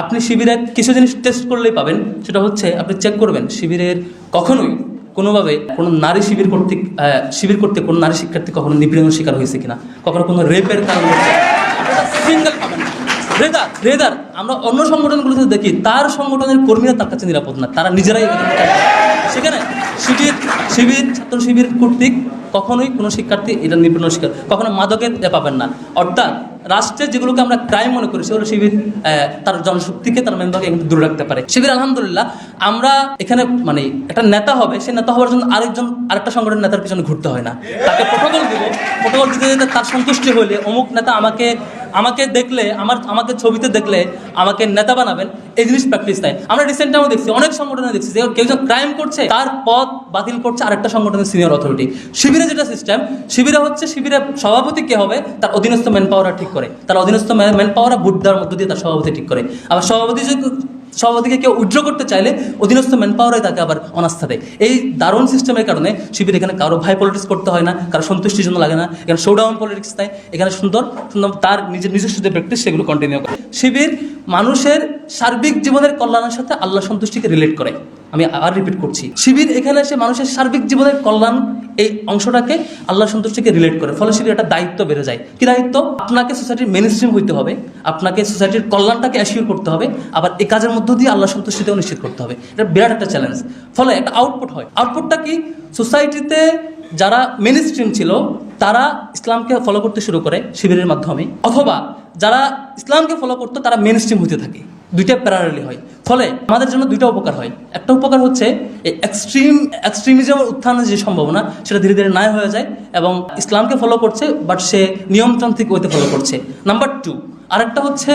আপনি শিবিরে কিছু জিনিস টেস্ট করলেই পাবেন, সেটা হচ্ছে আপনি চেক করবেন শিবিরের কখনোই কোনোভাবে কোনো নারী শিবির কর্তৃক শিবির করতে কোনো নারী শিক্ষার্থী কখনো নিপীড়নের শিকার হয়েছে কিনা, কখনো কোনো রেপের কারণ রেদার রেদার, আমরা অন্য সংগঠনগুলোতে দেখি, তার সংগঠনের কর্মীরা তার কাছে নিরাপদ না, তারা নিজেরাই। সেখানে শিবির শিবির, ছাত্র শিবির কর্তৃক কখনোই কোনো শিক্ষার্থী এটা নিপীড়ন শিকার কখনো মাদকের পাবেন না। অর্থাৎ রাষ্ট্রের যেগুলোকে আমরা ক্রাইম মনে করি সেগুলো শিবির তার জনশক্তিকে তার মেম্বারকে কিন্তু দূরে রাখতে পারে। শিবির, আলহামদুলিল্লাহ, আমরা এখানে মানে একটা নেতা হবে, সেই নেতা হওয়ার জন্য আরেকজন, আরেকটা সংগঠনের নেতার পিছনে ঘুরতে হয় না। তাকে প্রোটোকল দিব প্রোটোকল দিতে তার সন্তুষ্টি হলে অমুক নেতা আমাকে আমাকে দেখলে, আমার, আমাকে ছবিতে দেখলে আমাকে নেতা বানাবেন, এই জিনিস প্র্যাকটিস নেয় আমরা রিসেন্ট আমরা দেখছি, অনেক সংগঠনে দেখছি যে কেউ যখন ক্রাইম করছে, তার পথ বাতিল করছে আরেকটা সংগঠনের সিনিয়র অথরিটি শিবিরে যেটা সিস্টেম শিবিরে হচ্ছে শিবিরে সভাপতি কে হবে? তার অধীনস্থ ম্যান পাওয়ার ঠিক করে। তার অধীনস্থ ম্যান পাওয়ার ভোট দেওয়ার মধ্য দিয়ে তার সভাপতি ঠিক করে। আবার সভাপতি যদি সভাপতিকে কেউ উইড্র করতে চাইলে অধীনস্থ ম্যান পাওয়ারে তাকে আবার অনাস্থা দেয়। এই দারুণ সিস্টেমের কারণে শিবির এখানে কারও ভাই পলিটিক্স করতে হয় না, কারও সন্তুষ্টির জন্য লাগে না। এখানে শোডাউন পলিটিক্স নেয় এখানে সুন্দর সুন্দর তার নিজের নিজস্ব যে প্র্যাকটিস সেগুলো কন্টিনিউ করে। শিবির মানুষের সার্বিক জীবনের কল্যাণের সাথে আল্লাহ সন্তুষ্টিকে রিলেট করে। আমি আর রিপিট করছি। শিবির এখানে এসে মানুষের সার্বিক জীবনের কল্যাণ এই অংশটাকে আল্লাহ সন্তুষ্টিকে রিলেট করে। ফলে শিবির একটা দায়িত্ব বেড়ে যায়। কি দায়িত্ব? আপনাকে সোসাইটির মেন স্ট্রিম হইতে হবে। আপনাকে সোসাইটির কল্যাণটাকে অ্যাসিওর করতে হবে। আবার এই কাজের মধ্য দিয়ে আল্লাহ সন্তুষ্টিতেও নিশ্চিত করতে হবে। এটা বিরাট একটা চ্যালেঞ্জ ফলে একটা আউটপুট হয়। আউটপুটটা কি? সোসাইটিতে যারা মেন স্ট্রিম ছিল, তারা ইসলামকে ফলো করতে শুরু করে শিবিরের মাধ্যমে। অথবা যারা ইসলামকে ফলো করতো, তারা মেন স্ট্রিম হতে থাকে। দুইটা প্যারালি হয়। ফলে আমাদের জন্য দুইটা উপকার হয়। একটা উপকার হচ্ছে এই এক্সট্রিম এক্সট্রিমিজমের উত্থানের যে সম্ভাবনা, সেটা ধীরে ধীরে নাই হয়ে যায় এবং ইসলামকে ফলো করছে বাট সে নিয়মতান্ত্রিক ওইতে ফলো করছে। নাম্বার টু আরেকটা হচ্ছে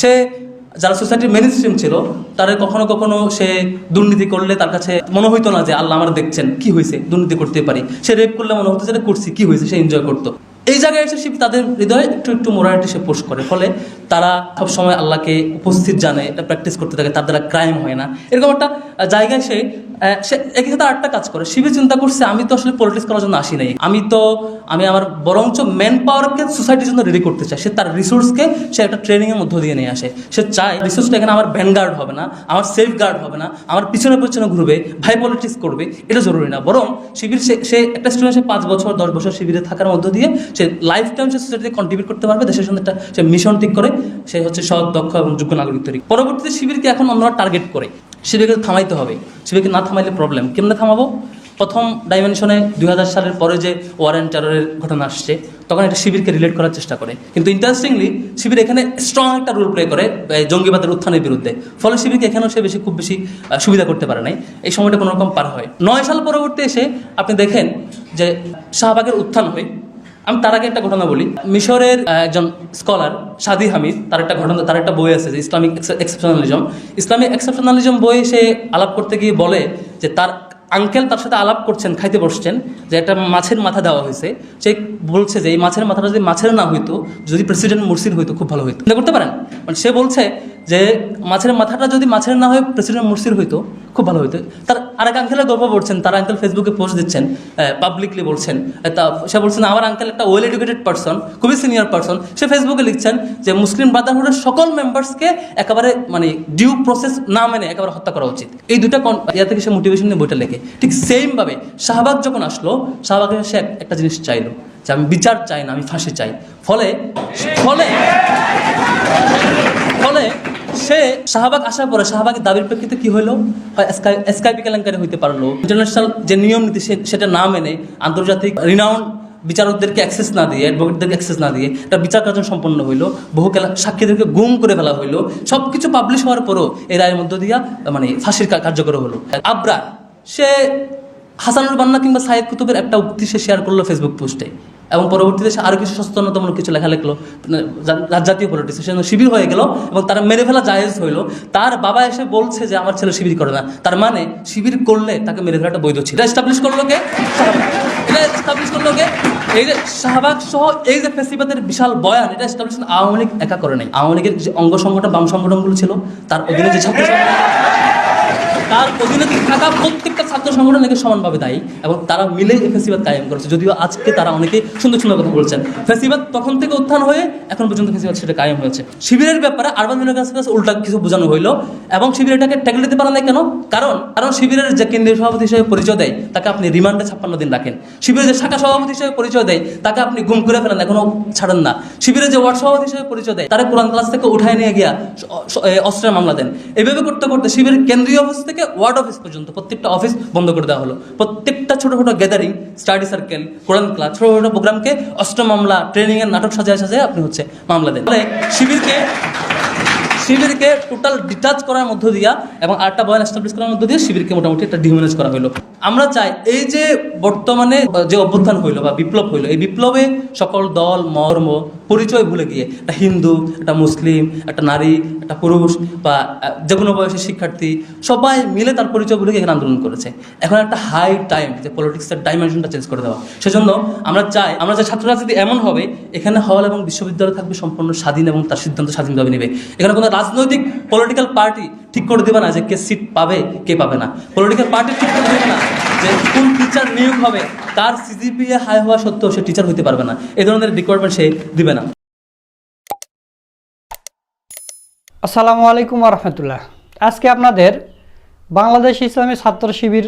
সে যারা সোসাইটির মেন স্ট্রিম ছিল, তারা কখনো কখনো সে দুর্নীতি করলে তার কাছে মনে হইতো না যে, আল্লাহ আমার দেখছেন, কি হয়েছে দুর্নীতি করতে পারি। সে রেপ করলে মনে হতো যে করছি, কি হয়েছে সে এনজয় করতো। এই জায়গায় এসে শিব তাদের হৃদয়ে একটু একটু মোরালিটি সে পোষ করে। ফলে তারা সবসময় আল্লাহকে উপস্থিত জানে, এটা প্র্যাকটিস করতে থাকে, তার দ্বারা ক্রাইম হয় না। এরকম একটা জায়গায় সে সে একই সাথে আরেকটা কাজ করে। শিবির চিন্তা করছে, আমি তো আসলে পলিটিক্স করার জন্য আসি নাই। আমি তো, আমি আমার বরঞ্চ ম্যান পাওয়ারকে সোসাইটির জন্য রেডি করতে চাই। সে তার রিসোর্সকে সে একটা ট্রেনিংয়ের মধ্য দিয়ে নিয়ে আসে। সে চায় রিসোর্সটা এখানে আমার ভ্যানগার্ড হবে না, আমার সেফ গার্ড হবে না, আমার পিছনে পিছনে ঘুরবে, ভাই পলিটিক্স করবে, এটা জরুরি না। বরং শিবির সে সে একটা স্টুডেন্ট সে পাঁচ বছর, দশ বছর শিবিরে থাকার মধ্য দিয়ে সে লাইফ টাইম সে সোসাইটিতে কন্ট্রিবিউট করতে পারবে, দেশের সঙ্গে একটা সে মিশন ঠিক করে সে হচ্ছে সৎ, দক্ষ এবং যোগ্য নাগরিক তৈরি। পরবর্তীতে শিবিরকে এখন অন্যরা টার্গেট করে। শিবিরকে থামাইতে হবে। শিবিরকে না থামাইলে প্রবলেম কেমনে থামাবো? প্রথম ডাইমেনশনে দুই হাজার সালের পরে যে ওয়ার অ্যান্ড ঘটনা আসছে, তখন এটা শিবিরকে রিলেট করার চেষ্টা করে। কিন্তু ইন্টারেস্টিংলি শিবির এখানে স্ট্রং একটা রোল প্লে করে জঙ্গিবাদের উত্থানের বিরুদ্ধে। ফলে শিবিরকে এখানেও সে বেশি, খুব বেশি সুবিধা করতে পারে নাই। এই সময়টা কোনোরকম পার হয়। নয় সাল পরবর্তী এসে আপনি দেখেন যে শাহবাগের উত্থান হয়। আমি তার আগে একটা ঘটনা বলি। মিশরের একজন স্কলার সাদি হামিদ, তার একটা ঘটনা, তার একটা বই আছে যে ইসলামিক এক্সেপশনালিজম ইসলামিক এক্সেপশনালিজম বই সে আলাপ করতে গিয়ে বলে যে তার আঙ্কেল তার সাথে আলাপ করছেন, খাইতে বসছেন, যে একটা মাছের মাথা দেওয়া হয়েছে। সে বলছে যে এই মাছের মাথাটা যদি মাছের না হইতো, যদি প্রেসিডেন্ট মুরসির হইতো, খুব ভালো হইতো। করতে পারেন? মানে সে বলছে যে মাছের মাথাটা যদি মাছের না হয়ে প্রেসিডেন্ট মুরসির হইতো, খুব ভালো হইতো। তার আরেক আঙ্কেলের গল্প পড়ছেন, তার আঙ্কেল ফেসবুকে পোস্ট দিচ্ছেন পাবলিকলি বলছেন তা সে বলছেন, আমার আঙ্কেল একটা ওয়েল এডুকেটেড পার্সন খুবই সিনিয়র পার্সন সে ফেসবুকে লিখছেন যে, মুসলিম ব্রাদারহুডের সকল মেম্বার্সকে একেবারে মানে ডিউ প্রসেস না মেনে একেবারে হত্যা করা উচিত। এই দুটা কন- ইয়া থেকে সে মোটিভেশন নিয়ে বইটা লেখে। ঠিক সেমভাবে শাহবাগ যখন আসলো, শাহবাগে সে এক- একটা জিনিস চাইলো, যে আমি বিচার চাই না, আমি ফাঁসি চাই। ফলে ফলে ফলে সে শাহবাগ আসার পরে শাহবাগের দাবির প্রেক্ষিতে কি হলো? স্কাইপি কেলেঙ্কারি হইতে পারল। ইন্টারন্যাশনাল যে নিয়ম নীতি সেটা না মেনে আন্তর্জাতিক রিনাউন্ড বিচারকদেরকে অ্যাক্সেস না দিয়ে অ্যাডভোকেটদেরকে অ্যাক্সেস না দিয়ে একটা বিচার কার্য সম্পন্ন হইল। বহু সাক্ষীদেরকে গুম করে ফেলা হইল। সব কিছু পাবলিশ হওয়ার পরও এই রায়ের মধ্য দিয়া মানে ফাঁসির কার্যকর হলো। আবরা সে হাসানুর বান্না কিংবা সাইদ কুতুবের একটা উক্তি সে শেয়ার করল ফেসবুক পোস্টে এবং পরবর্তীতে সে আরও কিছু সচেতনতামূলক কিছু লেখা লিখলো জাতীয় পলিটিক্স সে শিবির হয়ে গেল এবং তারা মেরে ফেলা জায়েজ হইল। তার বাবা এসে বলছে যে, আমার ছেলে শিবির করে না। তার মানে শিবির করলে তাকে মেরে ফেলাটা বৈধ ছিল। এটা এস্টাবলিশ করল কে? এস্টাবলিশ করল কে? এই যে শাহবাগ সহ এই যে ফেসিবাদের বিশাল বয়ান, এটা এস্টাবলিশ আওয়ামী লীগ একা করে নাই। আওয়ামী লীগের যে অঙ্গ সংগঠন, বাম সংগঠনগুলো ছিল, তার অধীনে যে ছাত্র তার অধীনে থাকা প্রত্যেকটা ছাত্র সংগঠন নাকি সমানভাবে দায়ী এবং তারা মিলে ফেসিবাদ কায়েম করেছে। যদিও আজকে তারা অনেকেই সুন্দর সুন্দর কথা বলছেন। ফেসিবাদ তখন থেকে উত্থান হয়ে এখন পর্যন্ত ফেসিবাদ সেটা কায়েম হয়েছে। শিবিরের ব্যাপারে আরবান মিনের কাছে কাছে উল্টা কিছু বোঝানো হইল এবং শিবির এটাকে ট্যাগল দিতে পারে না কেন? কারণ কারণ শিবিরের যে কেন্দ্রীয় সভাপতি হিসেবে পরিচয় দেয়, তাকে আপনি রিমান্ডে ছাপ্পান্ন দিন রাখেন। শিবিরের যে শাখা সভাপতি হিসেবে পরিচয় দেয়, তাকে আপনি গুম করে ফেলেন, এখনও ছাড়েন না। শিবিরের যে ওয়ার্ড সভাপতি হিসেবে পরিচয় দেয়, তারা কোরআন ক্লাস থেকে উঠায় নিয়ে গিয়া অস্ত্রের মামলা দেন। এভাবে করতে করতে শিবিরের কেন্দ্রীয় অফিস থেকে ওয়ার্ড অফিস পর্যন্ত প্রত্যেকটা অফিস বন্ধ করে দেওয়া হলো। প্রত্যেকটা ছোটো ছোটো গ্যাদারিং স্টাডি সার্কেল কোরআন ক্লাস ছোটো ছোটো প্রোগ্রামকে অষ্ট মামলা ট্রেনিং এর নাটক সাজায় সাজায় আপনি হচ্ছে মামলা দেন। শিবিরকে শিবিরকে টোটাল ডিটাচ করার মধ্য দিয়া এবং আটটা বয়ান এস্টাবলিশ করার মধ্য দিয়ে শিবিরকে মোটামুটি একটা ডিহিউম্যানাইজ করা হলো আমরা চাই এই যে বর্তমানে যে অভ্যুত্থান হইল বা বিপ্লব হইল, এই বিপ্লবে সকল দল, মর্ম, পরিচয় ভুলে গিয়ে, একটা হিন্দু, একটা মুসলিম, একটা নারী, একটা পুরুষ, বা যে কোনো বয়সের শিক্ষার্থী, সবাই মিলে তার পরিচয় ভুলে গিয়ে এখানে আন্দোলন করেছে। এখন একটা হাই টাইম যে পলিটিক্সের ডাইমেনশনটা চেঞ্জ করে দেওয়া। সেজন্য আমরা চাই, আমরা যে ছাত্র রাজনীতি এমন হবে, এখানে হল এবং বিশ্ববিদ্যালয় থাকবে সম্পূর্ণ স্বাধীন এবং তার সিদ্ধান্ত স্বাধীনভাবে নেবে। এখানে কোনো রাজনৈতিক পলিটিক্যাল পার্টি ঠিক করে দেবে না যে কে সিট পাবে, কে পাবে না। পলিটিক্যাল পার্টি ঠিক করে দেবে না যে কোন টিচার নিয়োগ হবে, তার সিজিপিএ হাই হওয়া সত্ত্বেও সে টিচার হতে পারবে না। এই ধরনের রিকোয়ারমেন্ট সে দিবে না। আসসালামু আলাইকুম রহমতুল্লাহ। আজকে আপনাদের বাংলাদেশ ইসলামী ছাত্র শিবির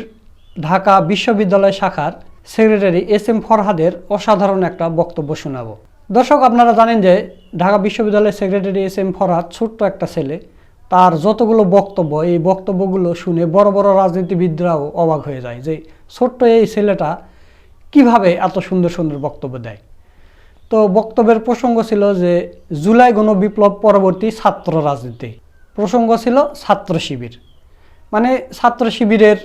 ঢাকা বিশ্ববিদ্যালয় শাখার সেক্রেটারি এস এম ফরহাদের অসাধারণ একটা বক্তব্য শোনাবো। দর্শক, আপনারা জানেন যে ঢাকা বিশ্ববিদ্যালয়ের সেক্রেটারি এস এম ফরহাদ ছোট্ট একটা ছেলে। তার যতগুলো বক্তব্য, এই বক্তব্যগুলো শুনে বড় বড় রাজনীতিবিদরাও অবাক হয়ে যায় যে ছোট্ট এই ছেলেটা কীভাবে এত সুন্দর সুন্দর বক্তব্য দেয়। তো বক্তব্যের প্রসঙ্গ ছিল যে জুলাই গণবিপ্লব পরবর্তী ছাত্র রাজনীতি। প্রসঙ্গ ছিল ছাত্র শিবির। মানে ছাত্র শিবিরের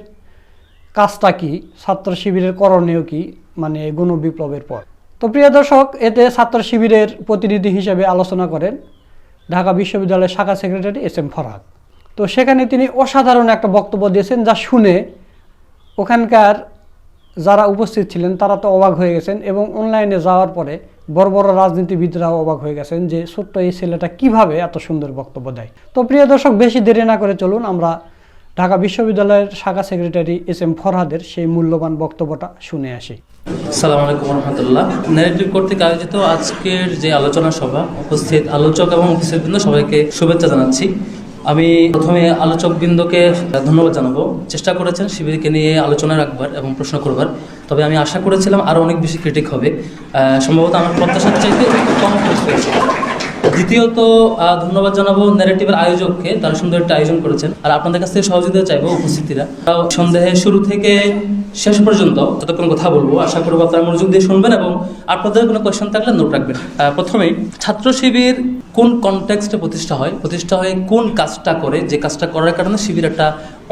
কাজটা কি? ছাত্র শিবিরের করণীয় কি? মানে গণবিপ্লবের পর। তো প্রিয় দর্শক, এতে ছাত্র শিবিরের প্রতিনিধি হিসেবে আলোচনা করেন ঢাকা বিশ্ববিদ্যালয়ের শাখা সেক্রেটারি এস এম ফরহাদ। তো সেখানে তিনি অসাধারণ একটা বক্তব্য দিয়েছেন যা শুনে ওখানকার যারা উপস্থিত ছিলেন, তারা তো অবাক হয়ে গেছেন এবং অনলাইনে যাওয়ার পরে বড় বড় রাজনীতিবিদরাও অবাক হয়ে গেছেন যে ছোট্ট এই ছেলেটা কীভাবে এত সুন্দর বক্তব্য দেয়? তো প্রিয় দর্শক, বেশি দেরি না করে চলুন, আমরা ঢাকা বিশ্ববিদ্যালয়ের শাখা সেক্রেটারি এস এম ফরহাদের সেই মূল্যবান বক্তব্যটা শুনে আসি। সালাম আলাইকুম রহমতুল্লাহ। ন্যারেটিভ কর্তৃক আয়োজিত আজকের যে আলোচনা সভা উপস্থিত আলোচক এবং উপস্থিতবৃন্দ, সবাইকে শুভেচ্ছা জানাচ্ছি। আমি প্রথমে আলোচকবৃন্দকে ধন্যবাদ জানাব। চেষ্টা করেছেন শিবিরকে নিয়ে আলোচনা রাখবার এবং প্রশ্ন করবার। তবে আমি আশা করেছিলাম আরও অনেক বেশি ক্রিটিক হবে। সম্ভবত আমার প্রত্যাশার চাইতে কম দ্বিতীয়ত ধন্যবাদ জানাব ন্যারেটিভের আয়োজককে, তারা সুন্দর একটা আয়োজন করেছেন। আর আপনাদের কাছ থেকে সহযোগিতা চাইব উপস্থিতিরা। সন্দেহে শুরু থেকে শেষ পর্যন্ত যতক্ষণ কথা বলব, আশা করব আপনারা মনোযোগ দিয়ে শুনবেন এবং আপনাদের কোনো কোয়েশ্চেন থাকলে নোট রাখবেন। প্রথমেই, ছাত্র শিবির কোন কনটেক্সটে প্রতিষ্ঠা হয়? প্রতিষ্ঠা হয় কোন কাজটা করে? যে কাজটা করার কারণে শিবির একটা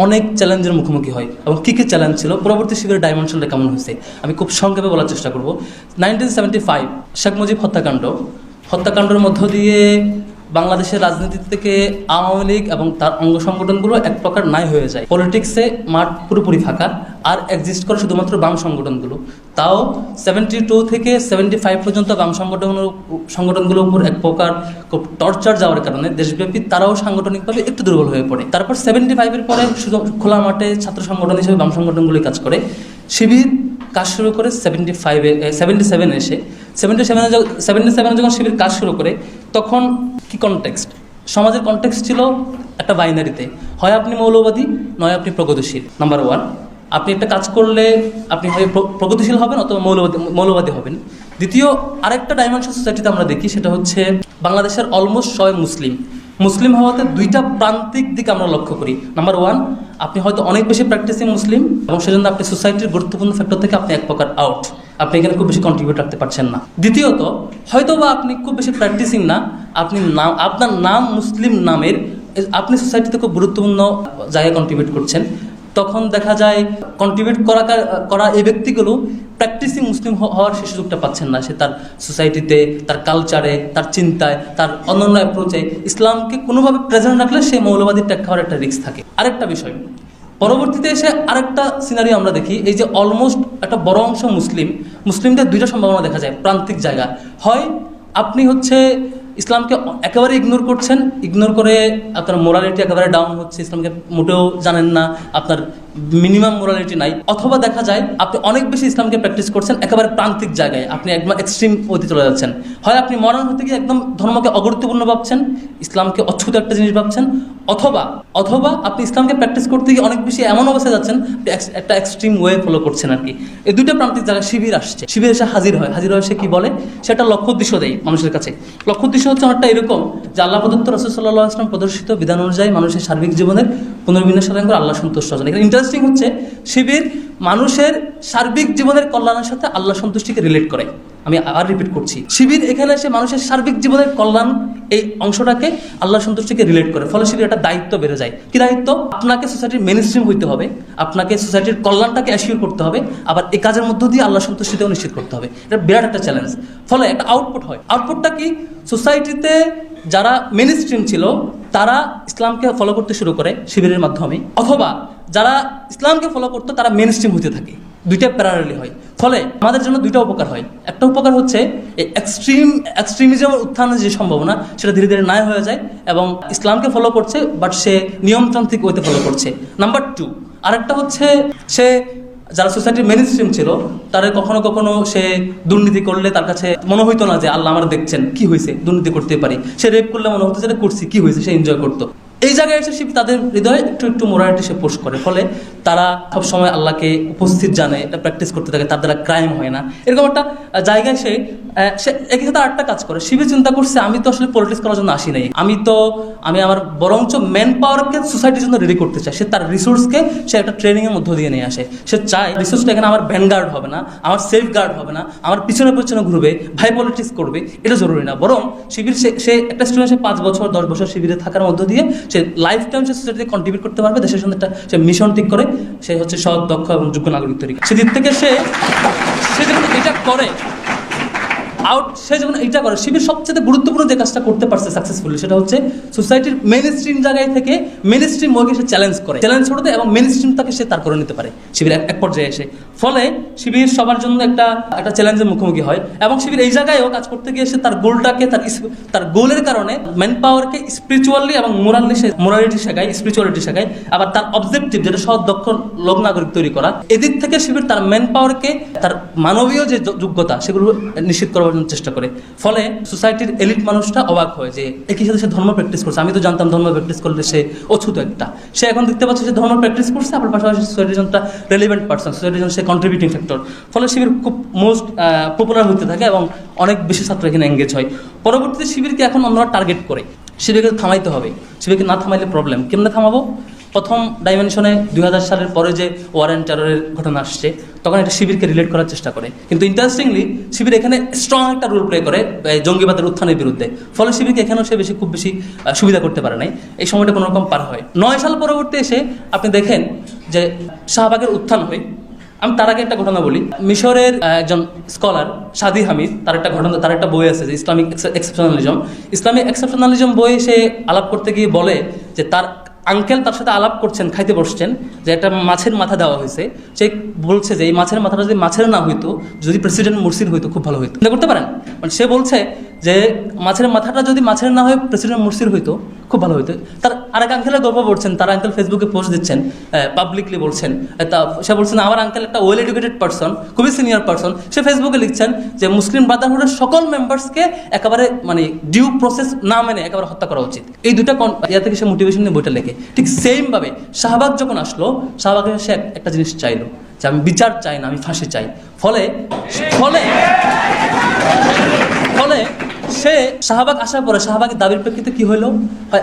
অনেক চ্যালেঞ্জের মুখোমুখি হয়। এবং কী কী চ্যালেঞ্জ ছিল? পরবর্তী শিবিরের ডাইমেনশনটা কেমন হয়েছে? আমি খুব সংক্ষেপে বলার চেষ্টা করব। Nineteen seventy five Sheikh Mujib হত্যাকাণ্ড। হত্যাকাণ্ডের মধ্য দিয়ে বাংলাদেশের রাজনীতি থেকে আওয়ামী লীগ এবং তার অঙ্গ সংগঠনগুলো এক প্রকার নাই হয়ে যায়। পলিটিক্সে মাঠ পুরোপুরি ফাঁকা, আর এক্সিস্ট করে শুধুমাত্র বাম সংগঠনগুলো। তাও সেভেন্টি টু থেকে সেভেন্টি ফাইভ পর্যন্ত বাম সংগঠন, সংগঠনগুলোর উপর এক প্রকার খুব টর্চার যাওয়ার কারণে দেশব্যাপী তারাও সাংগঠনিকভাবে একটু দুর্বল হয়ে পড়ে। তারপর সেভেন্টি ফাইভের পরে শুধু খোলা মাঠে ছাত্র সংগঠন হিসেবে বাম সংগঠনগুলি কাজ করে। শিবির কাজ শুরু করে সেভেন্টি ফাইভে সেভেন্টি সেভেন এসে সেভেন্টি সেভেন সেভেন্টি সেভেনে যখন শিবির কাজ শুরু করে, তখন কি কনটেক্সট সমাজের কনটেক্সট ছিল একটা বাইনারিতে হয় আপনি মৌলবাদী, নয় আপনি প্রগতিশীল। নাম্বার ওয়ান আপনি একটা কাজ করলে আপনি হয় প্রগতিশীল হবেন অথবা মৌলবাদী মৌলবাদী হবেন। দ্বিতীয়, আরেকটা ডাইমেনশন সোসাইটিতে আমরা দেখি, সেটা হচ্ছে বাংলাদেশের অলমোস্ট সবাই মুসলিম। মুসলিম হওয়াতে দুইটা প্রান্তিক দিক আমরা লক্ষ্য করি। নাম্বার ওয়ান আপনি হয়তো অনেক বেশি প্র্যাকটিসিং মুসলিম এবং সেজন্য আপনি সোসাইটির গুরুত্বপূর্ণ ফ্যাক্টর থেকে আপনি এক প্রকার আউট আপনি এখানে খুব বেশি কন্ট্রিবিউট রাখতে পারছেন না। দ্বিতীয়ত হয়তো বা আপনি খুব বেশি প্র্যাকটিসিং না, আপনি নাম আপনার নাম মুসলিম নামের আপনি সোসাইটিতে খুব গুরুত্বপূর্ণ জায়গায় কন্ট্রিবিউট করছেন। তখন দেখা যায় কন্ট্রিবিউট করা করা এই ব্যক্তিগুলো প্র্যাকটিসিং মুসলিম হওয়ার সে সুযোগটা পাচ্ছেন না। সে তার সোসাইটিতে তার কালচারে তার চিন্তায়, তার অন্যান্য অ্যাপ্রোচে ইসলামকে কোনোভাবে প্রেজেন্ট রাখলে সে মৌলবাদী ট্যাগ খাওয়ার একটা রিস্ক থাকে। আরেকটা বিষয়, পরবর্তীতে এসে আরেকটা সিনারিও আমরা দেখি, এই যে অলমোস্ট একটা বড় অংশ মুসলিম, মুসলিমদের দুইটা সম্ভাবনা দেখা যায় প্রান্তিক জায়গা হয় আপনি হচ্ছে ইসলামকে একেবারে ইগনোর করছেন ইগনোর করে আপনার মোরালিটি একেবারে ডাউন হচ্ছে, ইসলামকে মোটেও জানেন না, আপনার মিনিমাম মোরালিটি নাই। অথবা দেখা যায়, আপনি অনেক বেশি ইসলামকে প্র্যাকটিস করছেন একেবারে প্রান্তিক জায়গায়, আপনি একদম এক্সট্রিম অতি চলে যাচ্ছেন। হয় আপনি মরণ হতে গিয়ে একদম ধর্মকে অগুরুত্বপূর্ণ ভাবছেন, ইসলামকে অচ্ছুত একটা জিনিস ভাবছেন অথবা অথবা আপনি ইসলামকে প্র্যাকটিস করতে গিয়ে অনেক বেশি এমন অবস্থায় যাচ্ছেন একটা এক্সট্রিম ওয়ে ফলো করছেন আর কি এই দুইটা প্রান্তিক যারা শিবির আসছে, শিবির এসে হাজির হয়। হাজির হয়ে সে কি বলে? সেটা লক্ষ্য উদ্দেশ্য দেয় মানুষের কাছে। লক্ষ্য উদ্দেশ্য হচ্ছে অনেকটা এরকম, যে আল্লাহ প্রদত্ত রসুল সাল্লাহ আসলাম প্রদর্শিত বিধান অনুযায়ী মানুষের সার্বিক জীবনের পুনর্বিন্যাস সাধন করে আল্লাহ সন্তুষ্ট অর্জন এখানে ইন্টারেস্টিং হচ্ছে, শিবির মানুষের সার্বিক জীবনের কল্যাণের সাথে আল্লাহ সন্তুষ্টিকে রিলেট করে। আমি আর রিপিট করছি। শিবির এখানে এসে মানুষের সার্বিক জীবনের কল্যাণ এই অংশটাকে আল্লাহ সন্তুষ্টিকে রিলেট করে। ফলে শিবির একটা দায়িত্ব বেড়ে যায়। কি দায়িত্ব? আপনাকে সোসাইটির মেন স্ট্রিম হইতে হবে। আপনাকে সোসাইটির কল্যাণটাকে অ্যাসিওর করতে হবে। আবার এই কাজের মধ্য দিয়ে আল্লাহ সন্তুষ্টিতেও নিশ্চিত করতে হবে। এটা বিরাট একটা চ্যালেঞ্জ ফলে একটা আউটপুট হয়। আউটপুটটা কি? সোসাইটিতে যারা মেন স্ট্রিম ছিল, তারা ইসলামকে ফলো করতে শুরু করে শিবিরের মাধ্যমে। অথবা যারা ইসলামকে ফলো করতো, তারা মেন স্ট্রিম হতে থাকে। দুইটা প্যারালি হয়। ফলে আমাদের জন্য দুইটা উপকার হয়। একটা উপকার হচ্ছে এই এক্সট্রিম এক্সট্রিমিজমের উত্থানের যে সম্ভাবনা, সেটা ধীরে ধীরে নাই হয়ে যায় এবং ইসলামকে ফলো করছে বাট সে নিয়মতান্ত্রিক ওয়েতে ফলো করছে। নাম্বার টু আরেকটা হচ্ছে সে যারা সোসাইটির মেন স্ট্রিম ছিল, তারা কখনো কখনো সে দুর্নীতি করলে তার কাছে মনে হইতো না যে, আল্লাহ আমার দেখছেন, কি হয়েছে দুর্নীতি করতে পারি। সে রেপ করলে মনে হতো যে করছি, কি হয়েছে সে এনজয় করতো। এই জায়গায় এসে শিব তাদের হৃদয়ে একটু একটু মোরালিটি সে পোস্ট করে। ফলে তারা সব সময় আল্লাহকে উপস্থিত জানে, এটা প্র্যাকটিস করতে থাকে, তার দ্বারা ক্রাইম হয় না। এরকম একটা জায়গায় সে সে একই সাথে আরেকটা কাজ করে। শিবে চিন্তা করছে, আমি তো আসলে পলিটিক্স করার জন্য আসি নাই। আমি তো, আমি আমার বরঞ্চ ম্যান পাওয়ারকে সোসাইটির জন্য রেডি করতে চাই। সে তার রিসোর্সকে সে একটা ট্রেনিংয়ের মধ্য দিয়ে নিয়ে আসে। সে চায় রিসোর্সটা এখানে আমার ভ্যানগার্ড হবে না, আমার সেফ গার্ড হবে না, আমার পিছনে পিছনে ঘুরবে, ভাই পলিটিক্স করবে, এটা জরুরি না। বরং শিবির সে সে একটা স্টুডেন্ট সে পাঁচ বছর, দশ বছর শিবিরে থাকার মধ্য দিয়ে সে লাইফ টাইম সে সোসাইটিতে কন্ট্রিবিউট করতে পারবে, দেশের সঙ্গে একটা সে মিশন ঠিক করে, সে হচ্ছে সৎ, দক্ষ এবং যোগ্য নাগরিক তৈরি। সেদিক থেকে সে সেদিন এটা করে আউট, সে যখন এইটা করে, শিবির সবচেয়ে গুরুত্বপূর্ণ যে কাজটা করতে পারছে সাকসেসফুলি সেটা হচ্ছে সোসাইটির মেন স্ট্রিম জায়গায় থেকে মেন স্ট্রিম ওকে সে চ্যালেঞ্জ করে। চ্যালেঞ্জ করে দেয় এবং মেন স্ট্রিম তাকে সে তার করে নিতে পারে, শিবির এক পর্যায়ে এসে। ফলে শিবির সবার জন্য একটা একটা চ্যালেঞ্জের মুখোমুখি হয় এবং শিবির এই জায়গায়ও কাজ করতে গিয়ে সে তার গোলটাকে তার তার গোলের কারণে ম্যান পাওয়ারকে স্পিরিচুয়ালি এবং মোরালি সে মোরালিটি শেখায় স্পিরিচুয়ালিটি শেখায়। আবার তার অবজেক্টিভ যেটা সৎ দক্ষ লোক নাগরিক তৈরি করা। এদিক থেকে শিবির তার ম্যান পাওয়ারকে তার মানবীয় যে যোগ্যতা, সেগুলো নিশ্চিত করার জন্য চেষ্টা করে। ফলে সোসাইটির এলিট মানুষটা অবাক হয় যে একই সাথে সে ধর্ম প্র্যাকটিস করছে? আমি তো জানতাম ধর্ম প্র্যাকটিস করলে সে অছুত একটা। সে এখন দেখতে পাচ্ছে সে ধর্ম প্র্যাকটিস করছে, আবার পাশাপাশি সোসাইটির একটা রেলিভেন্ট পার্সন সোসাইটির জন্য সে কন্ট্রিবিউটিং ফ্যাক্টর ফলে শিবির খুব মোস্ট পপুলার হতে থাকে এবং অনেক বেশি ছাত্র এখানে এঙ্গেজ হয়। পরবর্তীতে শিবিরকে এখন অন্যরা টার্গেট করে। শিবিরকে থামাইতে হবে। শিবিরকে না থামাইলে প্রবলেম কেমনে থামাবো? প্রথম ডাইমেনশনে দুই হাজার সালের পরে যে ওয়ার অ্যান্ড ঘটনা আসছে, তখন এটা শিবিরকে রিলেট করার চেষ্টা করে। কিন্তু ইন্টারেস্টিংলি শিবির এখানে স্ট্রং একটা রোল প্লে করে জঙ্গিবাদের উত্থানের বিরুদ্ধে। ফলে শিবিরকে এখানেও সে বেশি, খুব বেশি সুবিধা করতে পারে নাই। এই সময়টা কোনো রকম পার হয়। নয় সাল পরবর্তী এসে আপনি দেখেন যে শাহবাগের উত্থান হয়। আমি তার আগে একটা ঘটনা বলি। মিশরের একজন স্কলার সাদি হামিদ, তার একটা ঘটনা, তার একটা বই আছে যে ইসলামিক এক্সেপশনালিজম ইসলামিক এক্সেপশনালিজম বই সে আলাপ করতে গিয়ে বলে যে তার আঙ্কেল তার সাথে আলাপ করছেন, খাইতে বসছেন, যে একটা মাছের মাথা দেওয়া হয়েছে। সে বলছে যে এই মাছের মাথাটা যদি মাছের না হইতো, যদি প্রেসিডেন্ট মুরসির হইতো, খুব ভালো হইতো। করতে পারেন? মানে সে বলছে যে মাছের মাথাটা যদি মাছের না হয়ে প্রেসিডেন্ট মুরসির হইতো, খুব ভালো হইতো। তার আরেক আঙ্কেলের গল্প পড়ছেন, তার আঙ্কেল ফেসবুকে পোস্ট দিচ্ছেন পাবলিকলি বলছেন তা সে বলছেন, আমার আঙ্কেল একটা ওয়েল এডুকেটেড পার্সন খুবই সিনিয়র পার্সন সে ফেসবুকে লিখছেন যে, মুসলিম ব্রাদারহুডের সকল মেম্বার্সকে একেবারে মানে ডিউ প্রসেস না মেনে একেবারে হত্যা করা উচিত। এই দুটা কন- ইয়া থেকে সে মোটিভেশন নিয়ে বইটা লেখে। ঠিক সেমভাবে শাহবাগ যখন আসলো, শাহবাগে সে এক- একটা জিনিস চাইলো, যে আমি বিচার চাই না, আমি ফাঁসি চাই। ফলে ফলে ফলে সে শাহবাগ আসার পরে শাহবাগের দাবির প্রেক্ষিতে কি হলো?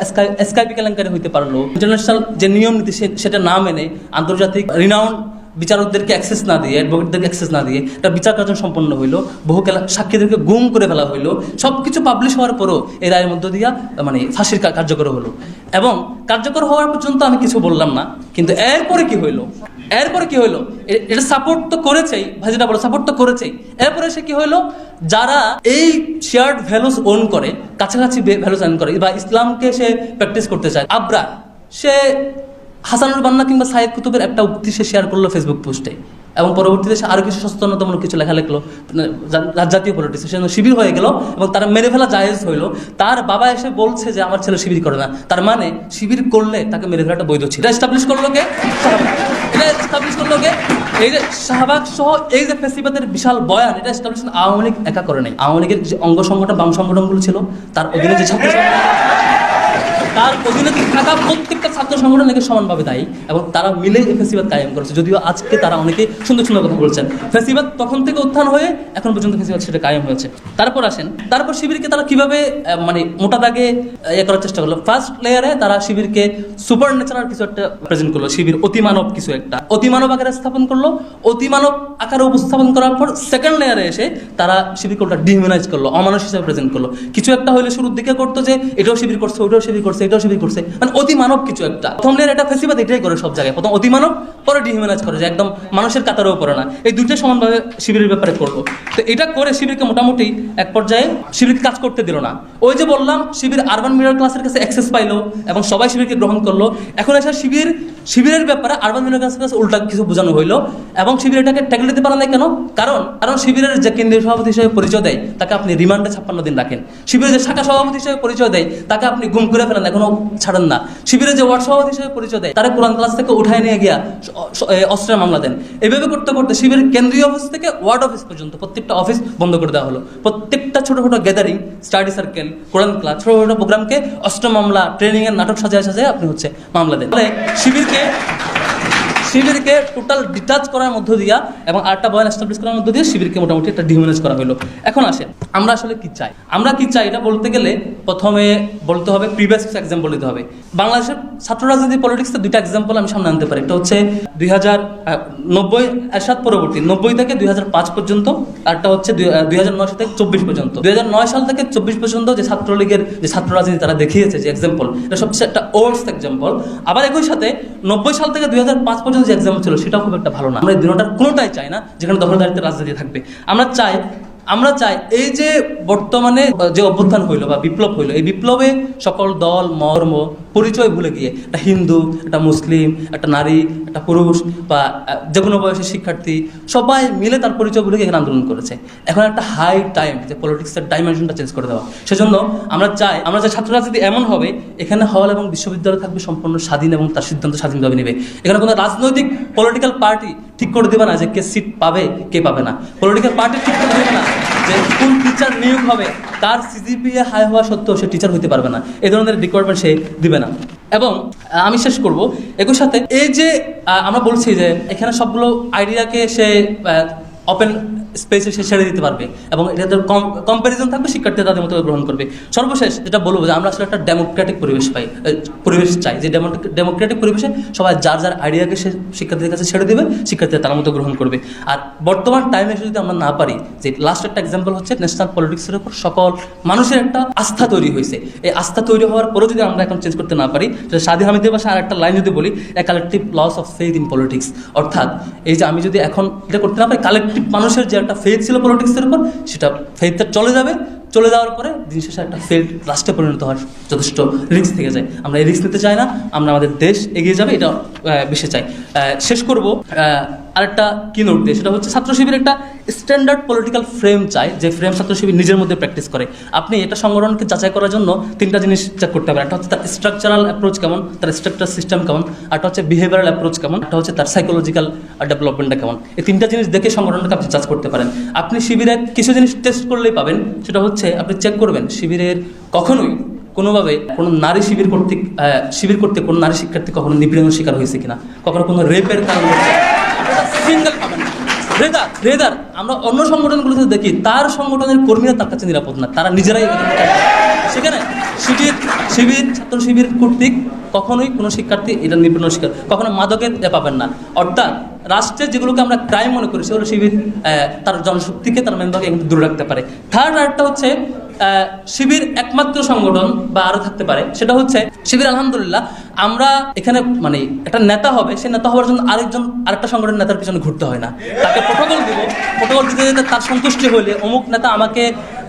স্কাই স্কাইপি কেলেঙ্কারি হইতে পারল? ইন্টারন্যাশনাল যে নিয়ম নীতি সেটা না মেনে আন্তর্জাতিক রিনাউন্ড বিচারকদেরকে অ্যাক্সেস না দিয়ে অ্যাডভোকেটদেরকে অ্যাক্সেস না দিয়ে একটা বিচার কার্য সম্পন্ন হইল। বহু কেলা, সাক্ষীদেরকে গুম করে ফেলা হইল। সব কিছু পাবলিশ হওয়ার পরও এই রায়ের মধ্য দিয়া মানে ফাঁসির কার্যকর হলো। এবং কার্যকর হওয়ার পর্যন্ত আমি কিছু বললাম না। কিন্তু এরপরে কি হইল? এরপরে কি হইল? এটা সাপোর্ট তো করেছেই ভাজিটা বলো সাপোর্ট তো করেছেই। এরপরে সে কি হইল? যারা এই শেয়ার্ড ভ্যালুস ওন করে, কাছাকাছি ভ্যালুস অন করে, বা ইসলামকে সে প্র্যাকটিস করতে চায়, আবরার, সে হাসানুর বান্না কিংবা সাইদ কুতুবের একটা উক্তি সে শেয়ার করল ফেসবুক পোস্টে এবং পরবর্তীতে সে আরও কিছু সচেতনতামূলক কিছু লেখা লিখলো মানে জাতীয় পলিটিক্স সে শিবির হয়ে গেল এবং তারা মেরে ফেলা জায়েজ হইল। তার বাবা এসে বলছে যে, আমার ছেলে শিবির করে না। তার মানে শিবির করলে তাকে মেরে ফেলাটা বৈধ ছিল। এটা এস্টাবলিশ করল কে? এটা এস্টাবলিশ করল কে? এই যে শাহবাগ সহ এই যে ফেসিবাদের বিশাল বয়ান, এটা এস্টাবলিশ আওয়ামী লীগ একা করে নাই। আওয়ামী লীগের যে অঙ্গ সংগঠন, বাম সংগঠনগুলো ছিল, তার অধীনে যে ছাত্র তার অধীনে থাকা প্রত্যেকটা ছাত্র সংগঠন নাকি সমানভাবে দায়ী? এবং তারা মিলে ফেসিবাদ কায়েম করেছে। যদিও আজকে তারা অনেকে সুন্দর সুন্দর কথা বলছেন। ফেসিবাদ তখন থেকে উত্থান হয়ে এখন পর্যন্ত ফেসিবাদ সেটা কায়েম হয়েছে। তারপর আসেন। তারপর শিবিরকে তারা কীভাবে মানে মোটা দাগে ইয়ে করার চেষ্টা করল? ফার্স্ট লেয়ারে তারা শিবিরকে সুপার ন্যাচারাল কিছু একটা প্রেজেন্ট করল। শিবির অতিমানব কিছু একটা। অতিমানব আকারে স্থাপন করল। অতিমানব আকারে উপস্থাপন করার পর সেকেন্ড লেয়ারে এসে তারা শিবিরকে ওটা ডিহিউম্যানাইজ করল। অমানুষ হিসেবে প্রেজেন্ট করল। কিছু একটা হলে শুরুর দিকে করতো যে, এটাও শিবির করছে ওটাও শিবির করছে, এটাও শিবির করছে। মানে অতি মানব কিছু একটা। প্রথম লেয়ার এটা ফেসিবাদ এটাই করে সব জায়গায়। প্রথম অতি মানব পরে ডিহিউম্যানাইজ করে যে একদম মানুষের কাতারেও পড়ে না। এই দুইটা সমানভাবে শিবিরের ব্যাপারে করল তো এটা করে শিবিরকে মোটামুটি এক পর্যায়ে শিবির কাজ করতে দিল না। ওই যে বললাম, শিবির আরবান মিডল ক্লাসের কাছে অ্যাক্সেস পাইলো এবং সবাই শিবিরকে গ্রহণ করল। এখন এসে শিবির, শিবিরের ব্যাপারে আরবান মিডল ক্লাসের কাছে উল্টা কিছু বোঝানো হইল এবং শিবির এটাকে ট্যাগল দিতে পারে না কেন? কারণ কারণ শিবিরের যে কেন্দ্রীয় সভাপতি হিসেবে পরিচয় দেয়, তাকে আপনি রিমান্ডে ছাপ্পান্ন দিন রাখেন। শিবিরের যে শাখা সভাপতি হিসেবে পরিচয় দেয়, তাকে আপনি গুম করে ফেলেন, এখনও ছাড়েন না। শিবিরের যে সভাপতি হিসেবে পরিচয় দেয়। তারা কোরআন ক্লাস থেকে উঠায় নিয়ে গিয়া অস্ত্রের মামলা দেন। এভাবে করতে করতে শিবিরের কেন্দ্রীয় অফিস থেকে ওয়ার্ড অফিস পর্যন্ত প্রত্যেকটা অফিস বন্ধ করে দেওয়া হলো। প্রত্যেকটা ছোট ছোট গ্যাদারিং স্টাডি সার্কেল কোরআন ক্লাস ছোট ছোট প্রোগ্রামকে অস্ত্র মামলা ট্রেনিং এর নাটক সাজায় সাজায় আপনি হচ্ছে মামলা দেন। ফলে শিবিরকে শিবিরকে টোটাল ডিটাচ করার মধ্য দিয়া এবং আরেকটা বয়ান এস্টাবলিশ করার মধ্য দিয়ে শিবিরকে মোটামুটি একটা ডিহিউম্যানাইজ করা হলো এখন আসেন, আমরা আসলে কি চাই? আমরা কি চাই এটা বলতে গেলে প্রথমে বলতে হবে প্রিভিয়াস এক্সাম্পল দিতে হবে। বাংলাদেশের ছাত্র রাজনীতি পলিটিক্সের দুইটা এক্সাম্পল আমি সামনে আনতে পারি। একটা হচ্ছে দুই হাজার নব্বই এরশাদ পরবর্তী, নব্বই থেকে দুই হাজার পাঁচ পর্যন্ত আরটা হচ্ছে দুই হাজার নয় থেকে চব্বিশ পর্যন্ত। দুই হাজার নয় সাল থেকে চব্বিশ পর্যন্ত যে ছাত্রলীগের যে ছাত্র রাজনীতি তারা দেখিয়েছে যে এক্সাম্পল এটা সবচেয়ে একটা ওল্ডস এক্সাম্পল আবার একই সাথে নব্বই সাল থেকে দুই হাজার পাঁচ পর্যন্ত যে এক্সাম্পল ছিল, সেটাও খুব একটা ভালো না। আমরা এই কোনোটাই চাই না, যেখানে দখলদারিত্বের রাজনীতি থাকবে। আমরা চাই আমরা চাই এই যে বর্তমানে যে অভ্যুত্থান হইল বা বিপ্লব হইল, এই বিপ্লবে সকল দল, মর্ম পরিচয় ভুলে গিয়ে, একটা হিন্দু, একটা মুসলিম, একটা নারী, একটা পুরুষ বা যে কোনো বয়সের শিক্ষার্থী, সবাই মিলে তার পরিচয় ভুলে গিয়ে এখানে আন্দোলন করেছে। এখন একটা হাই টাইম যে পলিটিক্সের ডাইমেনশনটা চেঞ্জ করে দেওয়া। সেজন্য আমরা চাই আমরা চাই ছাত্র রাজনীতি এমন হবে, এখানে হল এবং বিশ্ববিদ্যালয় থাকবে সম্পূর্ণ স্বাধীন এবং তার সিদ্ধান্ত স্বাধীনভাবে নেবে। এখানে কোনো রাজনৈতিক পলিটিক্যাল পার্টি ঠিক করে দেবে না যে কে সিট পাবে, কে পাবে না। পলিটিক্যাল পার্টি ঠিক করে দেবে না। যে কোন টিচার নিয়োগ হবে, তার সিজিপিএ হাই হওয়া সত্ত্বেও সে টিচার হতে পারবে না। এ ধরনের রিকোয়ারমেন্ট সে দিবে না। এবং আমি শেষ করব। একই সাথে এই যে আমরা বলছি যে, এখানে সবগুলো আইডিয়াকে সে ওপেন স্পেসে সে ছেড়ে দিতে পারবে এবং এটাতে কম্প্যারিজন থাকবে, শিক্ষার্থী তাদের মতো গ্রহণ করবে। সর্বশেষ যেটা বলব যে আমরা আসলে একটা ডেমোক্রেটিক পরিবেশ পাই পরিবেশ চাই। যে ডেমোক্রেটিক পরিবেশে সবাই যার যার আইডিয়াকে সে শিক্ষার্থীদের কাছে ছেড়ে দেবে, শিক্ষার্থীরা তার মতো গ্রহণ করবে। আর বর্তমান টাইমে এসে যদি আমরা না পারি, যে লাস্ট একটা এক্সাম্পল হচ্ছে ন্যাশনাল পলিটিক্সের উপর সকল মানুষের একটা আস্থা তৈরি হয়েছে। এই আস্থা তৈরি হওয়ার পরেও যদি আমরা এখন চেঞ্জ করতে না পারি, সেটা সাদি হামিদের ভাষায় আর একটা লাইন যদি বলি a collective loss of faith in politics অর্থাৎ এই যে আমি যদি এখন এটা করতে না পারি কালেকটিভ মানুষের যে একটা ফেথ ছিল পলিটিক্সের উপর সেটা ফেথটা চলে যাবে। চলে যাওয়ার পরে দিন শেষে একটা ফেল্ড রাষ্ট্রে পরিণত হওয়ার যথেষ্ট রিস্ক থেকে যায়। আমরা এই রিস্ক নিতে চাই না, আমরা আমাদের দেশ এগিয়ে যাবে, এটা বেশি চাই। শেষ করব আরেকটা কি নোট দিয়ে, সেটা হচ্ছে ছাত্র শিবির একটা স্ট্যান্ডার্ড পলিটিক্যাল ফ্রেম চাই, যে ফ্রেম ছাত্র শিবির নিজের মধ্যে প্র্যাকটিস করে। আপনি এটা সংগঠনকে যাচাই করার জন্য তিনটা জিনিস চেক করতে পারেন একটা হচ্ছে তার স্ট্রাকচারাল অ্যাপ্রোচ কেমন, তার স্ট্রাকচার সিস্টেম কেমন একটা হচ্ছে বিহেভিয়ারাল অ্যাপ্রোচ কেমন, একটা হচ্ছে তার সাইকোলজিক্যাল ডেভেলপমেন্টটা কেমন। এই তিনটা জিনিস দেখে সংগঠনটাকে আপনি জাজ করতে পারেন। আপনি শিবিরে কিছু জিনিস টেস্ট করলেই পাবেন, সেটা হচ্ছে আপনি চেক করবেন, শিবিরের কখনোই কোনোভাবে কোনো নারী শিবির কর্তৃক শিবির করতে কোনো নারী শিক্ষার্থী কখনো নিপীড়নের শিকার হয়েছে কিনা, কখনো কোনো রেপের কারণে রেদার রেদার, আমরা অন্য সংগঠনগুলোতে দেখি, তার সংগঠনের কর্মীরা তার কাছে নিরাপদ না, তারা নিজেরাই সেখানে শিবির শিবির, ছাত্র শিবির কর্তৃক কখনোই কোনো শিক্ষার্থী এটা নিপীড়ন শিকার, কখনো মাদকের পাবেন না। অর্থাৎ রাষ্ট্রের যেগুলোকে আমরা ক্রাইম মনে করি, সেগুলো শিবির তার জনশক্তিকে তার মেম্বারকে একটু দূরে রাখতে পারে। থার্ড আরেকটা হচ্ছে শিবির একমাত্র সংগঠন বা আরও থাকতে পারে, সেটা হচ্ছে শিবির আলহামদুলিল্লাহ। আমরা এখানে মানে একটা নেতা হবে, সেই নেতা হওয়ার জন্য আরেকজন, আরেকটা সংগঠনের নেতার পিছনে ঘুরতে হয় না। তাকে প্রোটোকল দিব। প্রোটোকল দিতে দিতে তার সন্তুষ্টি হলে অমুক নেতা আমাকে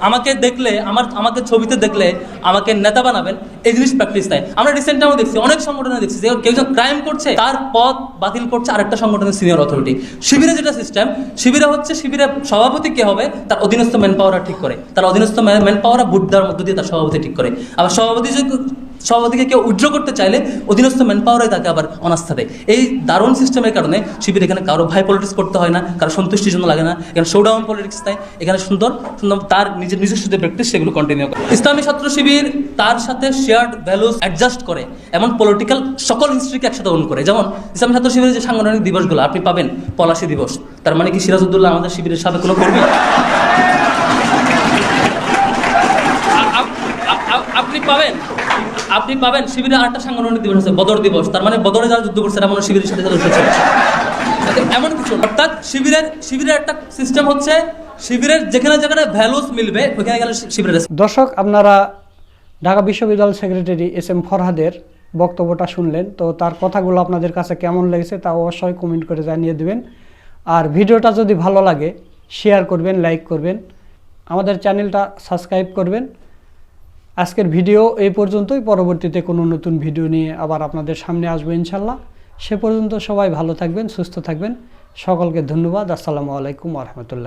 আমাকে দেখলে, আমার, আমাকে ছবিতে দেখলে আমাকে নেতা বানাবেন, এই জিনিস প্র্যাকটিস নেয় আমরা রিসেন্ট আমরা দেখছি, অনেক সংগঠনে দেখছি যে কেউ একজন ক্রাইম করছে, তার পদ বাতিল করছে আরেকটা সংগঠনের সিনিয়র অথরিটি শিবিরে যেটা সিস্টেম শিবিরে হচ্ছে শিবিরে সভাপতি কে হবে? তার অধীনস্থ ম্যান পাওয়ার ঠিক করে। তার অধীনস্থ ম্যান পাওয়ার ভোট দেওয়ার মধ্য দিয়ে তার সভাপতি ঠিক করে। আবার সভাপতি যদি সভাপতিকে কেউ উইথড্র করতে চাইলে অধীনস্থ ম্যান পাওয়ারে তাকে আবার অনাস্থা দেয়। এই দারুণ সিস্টেমের কারণে শিবির এখানে কারও ভাই পলিটিক্স করতে হয় না, কারও সন্তুষ্টির জন্য লাগে না। এখানে শোডাউন পলিটিক্স তাই। এখানে সুন্দর সুন্দর তার নিজের নিজস্ব যে প্র্যাকটিস সেগুলো কন্টিনিউ করে। ইসলামী ছাত্র শিবির তার সাথে শেয়ার্ড ভ্যালুস অ্যাডজাস্ট করে, এমন পলিটিক্যাল সকল হিস্ট্রিকে একসাথে ওন করে। যেমন, ইসলামী ছাত্র শিবিরের যে সাংগঠনিক দিবসগুলো, আপনি পাবেন পলাশী দিবস। তার মানে কি সিরাজউদ্দৌল্লাহ আমাদের শিবিরের সাথে কোনো কর্মী আপনি পাবেন। আপনি পাবেন শিবিরে আরেকটা সাংগঠনিক দিবস আছে, বদর দিবস। তার মানে বদরে যারা যুদ্ধ করছে এমন শিবিরের সাথে সদস্য ছিল এমন কিছু অর্থাৎ শিবিরের শিবিরের একটা সিস্টেম হচ্ছে, শিবিরের যেখানে যেখানে ভ্যালুস মিলবে, ওইখানে গেলে শিবিরের দর্শক, আপনারা ঢাকা বিশ্ববিদ্যালয় সেক্রেটারি এস এম ফরহাদের বক্তব্যটা শুনলেন। তো তার কথাগুলো আপনাদের কাছে কেমন লেগেছে তা অবশ্যই কমেন্ট করে জানিয়ে দেবেন। আর ভিডিওটা যদি ভালো লাগে শেয়ার করবেন লাইক করবেন। আমাদের চ্যানেলটা সাবস্ক্রাইব করবেন। আজকের ভিডিও এই পর্যন্তই। পরবর্তীতে কোনো নতুন ভিডিও নিয়ে আবার আপনাদের সামনে আসব ইনশাল্লাহ। সে পর্যন্ত সবাই ভালো থাকবেন, সুস্থ থাকবেন। সকলকে ধন্যবাদ। আসসালামু আলাইকুম রহমতুল্লাহ।